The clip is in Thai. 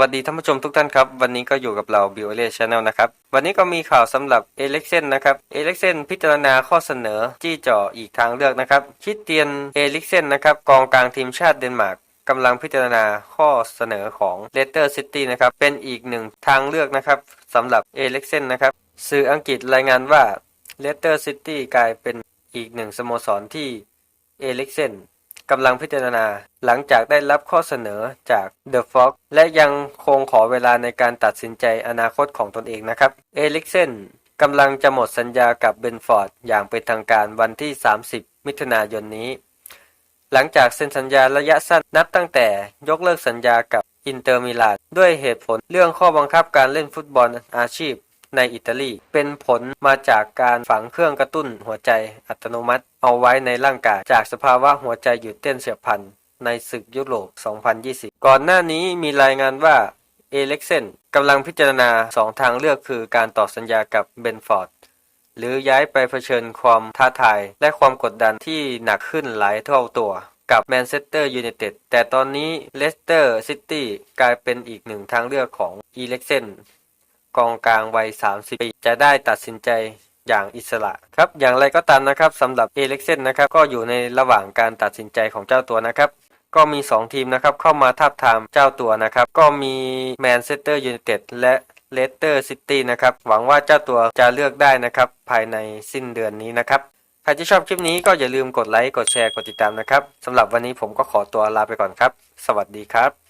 วัสดีท่านผู้ชมทุกท่านครับ วันนี้ก็อยู่กับเรา b i o l e c Channel นะครับ วันนี้ก็มีข่าวสำหรับเอเล็กเซนนะครับเอเล็กเซนพิจารณาข้อเสนอจี้จ่ออีกทางเลือกนะครับ คิดเตียนเอเล็กเซนนะครับกองกลางทีมชาติเดนมาร์กกำลังพิจารณาข้อเสนอของเลสเตอร์ซิตี้นะครับ เป็นอีกหนึ่งทางเลือกนะครับสำหรับเอเล็กเซนนะครับ สื่ออังกฤษรายงานว่าเลสเตอร์ซิตี้กลายเป็นอีกหนึ่งสโมสรที่เอเล็กเซน กำลังพิจารณา หลังจากได้รับข้อเสนอจาก The Fox และยังคงขอเวลาในการตัดสินใจอนาคตของตนเองนะครับ เอลิกเซนกำลังจะหมดสัญญากับเบนฟอร์ดอย่างเป็นทางการวันที่ 30 มิถุนายนนี้ หลังจากเซ็นสัญญาระยะสั้นนับตั้งแต่ยกเลิกสัญญากับอินเตอร์มิลานด้วยเหตุผลเรื่องข้อบังคับการเล่นฟุตบอลอาชีพ ในอิตาลี เป็นผลมาจากการฝังเครื่องกระตุ้นหัวใจอัตโนมัติ เอาไว้ในร่างกายจากสภาวะหัวใจหยุดเต้นเฉียบพลันในศึกยุโรป 2020 ก่อนหน้านี้มีรายงานว่าเอเล็กเซนกำลังพิจารณา 2 ทางเลือกคือการต่อสัญญากับเบนฟอร์ดหรือย้ายไปเผชิญความท้าทายและความกดดันที่หนักขึ้นหลายเท่าตัวกับแมนเชสเตอร์ยูไนเต็ดแต่ตอนนี้เลสเตอร์ซิตี้กลายเป็นอีกหนึ่งทางเลือกของอีเล็กเซน กองกลางวัย 30 ปี จะได้ตัดสินใจอย่างอิสระครับ อย่างไรก็ตามนะครับสำหรับเอเล็กเซนนะครับก็อยู่ในระหว่างการตัดสินใจของเจ้าตัวนะครับ ก็มี 2 ทีมนะครับเข้ามาทาบทามเจ้าตัวนะครับ ก็มีแมนเชสเตอร์ยูไนเต็ดและเลสเตอร์ซิตี้นะครับ หวังว่าเจ้าตัวจะเลือกได้นะครับ ภายในสิ้นเดือนนี้นะครับ ใครที่ชอบคลิปนี้ก็อย่าลืมกดไลค์ กดแชร์ กดติดตามนะครับสำหรับวันนี้ผมก็ขอตัวลาไปก่อนครับ สวัสดีครับ